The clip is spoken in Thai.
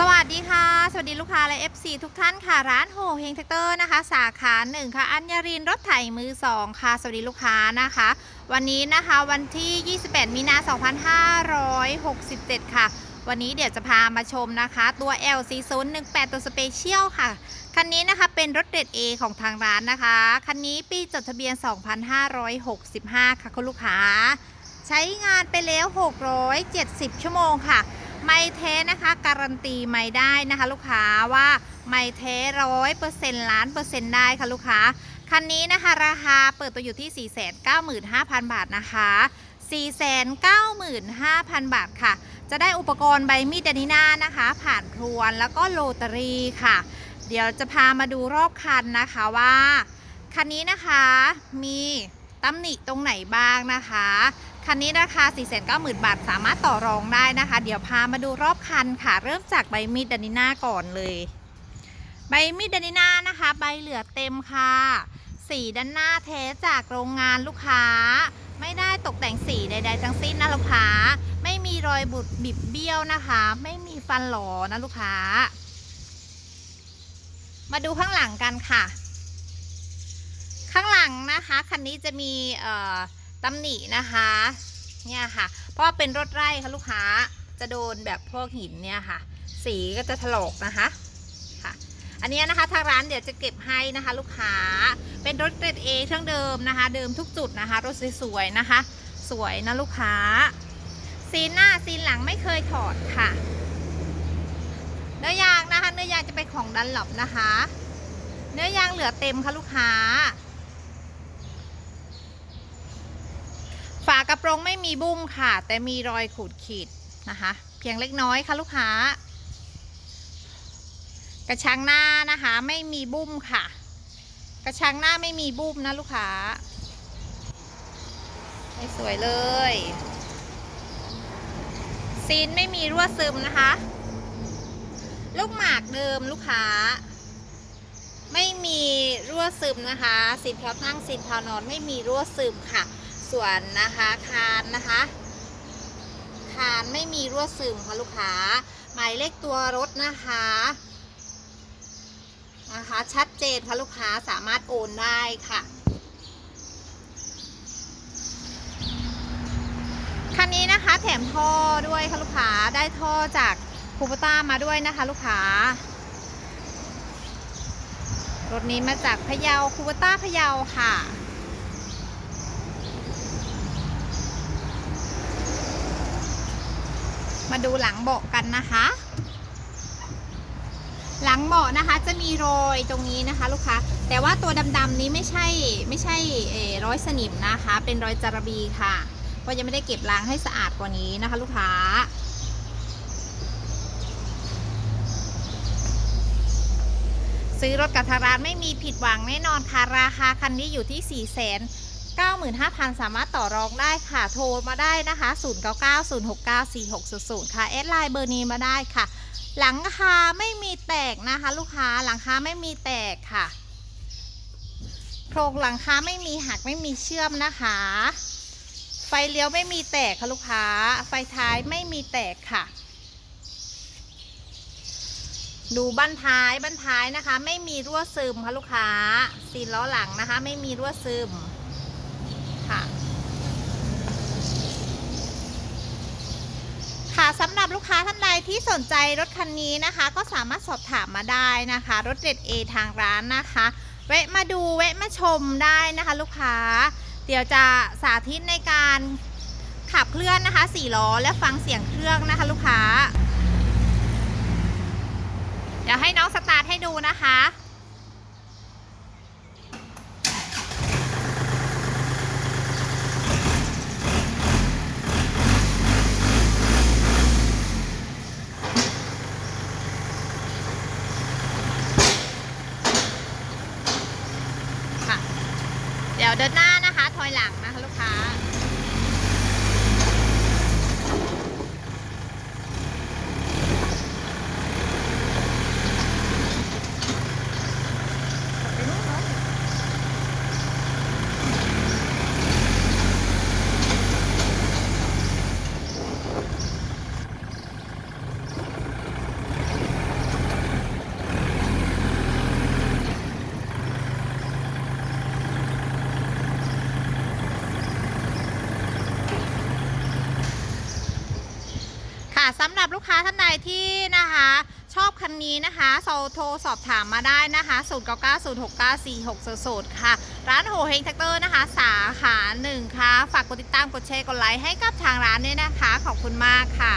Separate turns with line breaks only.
สวัสดีค่ะ สวัสดีลูกค้าและ FC ทุกท่านค่ะร้านโฮเฮงแท็กเตอร์นะคะ สาขาหนึ่งค่ะ อัญญารินรถไถมือ2ค่ะ สวัสดีลูกค้านะคะ วันนี้นะคะวันที่ 28 มีนา2567 ค่ะ วันนี้เดี๋ยวจะพามาชมนะคะ ตัว LC 0 1 8 ตัวสเปเชียลค่ะ คันนี้นะคะเป็นรถเกรด A ของทางร้านนะคะ คันนี้ปีจดทะเบียน 2565 ค่ะคุณลูกค้า ใช้งานไปแล้ว 670 ชั่วโมงค่ะ ไม่เทนะคะการันตีไม่ได้นะคะ ลูกค้าว่าไม่เทร้อยเปอร์เซ็นต์ล้านเปอร์เซ็นต์ได้ค่ะลูกค้าคันนี้นะคะราคาเปิดตัวอยู่ที่ 495,000 บาทนะคะ 495,000 บาทค่ะ จะได้อุปกรณ์ใบมีดดานิน่านะคะ ผ่านพรวนแล้วก็โรตารีค่ะ เดี๋ยวจะพามาดูรอบคันนะคะว่า คันนี้นะคะมีตำหนิตรงไหนบ้างนะคะ คันนี้ราคา 490,000 บาท สามารถต่อรองได้นะคะ เดี๋ยวพามาดูรอบคันค่ะ เริ่มจากใบมีดดานิน่าก่อนเลย ใบมีดดานิน่านะคะ ใบเหลือเต็มค่ะ สีด้านหน้าเทสจากโรงงานลูกค้า ไม่ได้ตกแต่งสีใด ๆ ทั้งสิ้นนะลูกค้า ไม่มีรอยบุดบิบเบี้ยวนะคะ ไม่มีฟันหลอนะลูกค้า มาดูข้างหลังกันค่ะ ข้างหลังนะคะ คันนี้จะมีเอ่อ ตำหนินะคะ เนี่ยค่ะ เพราะว่าเป็นรถไร่ค่ะลูกค้าจะโดนแบบพวกหินเนี่ยค่ะ สีก็จะถลอกนะคะค่ะ อันนี้นะคะทางร้านเดี๋ยวจะเก็บให้นะคะ ลูกค้าเป็นรถเกรดเอเครื่องเดิมนะคะ เดิมทุกจุดนะคะ รถสวยๆนะคะ สวยนะลูกค้า ซีนหน้าซีนหลังไม่เคยถอดค่ะเนื้อยางนะคะ เนื้อยางจะเป็นของดันหลบนะคะ เนื้อยางเหลือเต็มค่ะลูกค้าากระโปรงไม่มีบุ้มค่ะ แต่มีรอยขูดขีดนะคะ เพียงเล็กน้อยค่ะลูกค้า กระชังหน้านะคะไม่มีบุ้มค่ะ กระชังหน้าไม่มีบุ้มนะลูกค้าไม่สวยเลย ซีนไม่มีรั่วซึมนะคะ ลูกหมากเดิมลูกค้า ไม่มีรั่วซึมนะคะ ซีนเพลานั่งซีนเพลานอนไม่มีรั่วซึมค่ะ ส่วนนะคะคานนะคะคานไม่มีรั่วซึมค่ะลูกค้า หมายเลขตัวรถนะคะนะคะชัดเจนค่ะลูกค้าสามารถโอนได้ค่ะคันนี้นะคะแถมท่อด้วยค่ะลูกค้าได้ท่อจากคูปต้ามาด้วยนะคะลูกค้ารถนี้มาจากพะเยาคูปต้าพะเยาค่ะ มาดูหลังเบาะกันนะคะ หลังเบาะนะคะจะมีรอยตรงนี้นะคะ ลูกค้าแต่ว่าตัวดำๆนี้ไม่ใช่ไม่ใช่เอ่อรอยสนิมนะคะ เป็นรอยจารบีค่ะเพราะยังไม่ได้เก็บล้างให้สะอาดกว่านี้นะคะ ลูกค้าซื้อรถกับทางร้านไม่มีผิดหวังแน่นอนค่ะ ราคาคันนี้อยู่ที่4 9 5 0 0 0 สามารถต่อรองได้ค่ะ โทรมาได้นะคะ 0 9 9 0 6 9 4 6 0 0 ค่ะ แอดไลน์เบอร์นี้มาได้ค่ะ หลังคาไม่มีแตกนะคะ ลูกค้าหลังคาไม่มีแตกค่ะโครงหลังคาไม่มีหักไม่มีเชื่อมนะคะ ไฟเลี้ยวไม่มีแตกค่ะลูกค้า ไฟท้ายไม่มีแตกค่ะ ดูบั้นท้ายบั้นท้ายนะคะ ไม่มีรั่วซึมค่ะลูกค้าซีล้อหลังนะคะ ไม่มีรั่วซึมค่ะ ค่ะ สำหรับลูกค้าท่านใดที่สนใจรถคันนี้นะคะ ก็สามารถสอบถามมาได้นะคะ รถเด็ดเอทางร้านนะคะแวะมาดูแวะมาชมได้นะคะ ลูกค้า เดี๋ยวจะสาธิตในการขับเคลื่อนนะคะสี่ล้อและฟังเสียงเครื่องนะคะ ลูกค้า เดี๋ยวให้น้องสตาร์ทให้ดูนะคะ เดี๋ยวเดินหน้านะคะ ถอยหลังนะคะลูกค้า ค สำหรับลูกค้าท่านใดที่นะคะชอบคันนี้นะคะโซโทรสอบถามมาได้นะคะ0 9 9 0 6 9 4 6 0 0ค่ะ ร้านโฮเฮงแท็กเตอร์นะคะ สาขาหนึ่งค่ะ ฝากกดติดตามกดแชร์กดไลค์ให้กับทางร้านด้วยนะคะ ขอบคุณมากค่ะ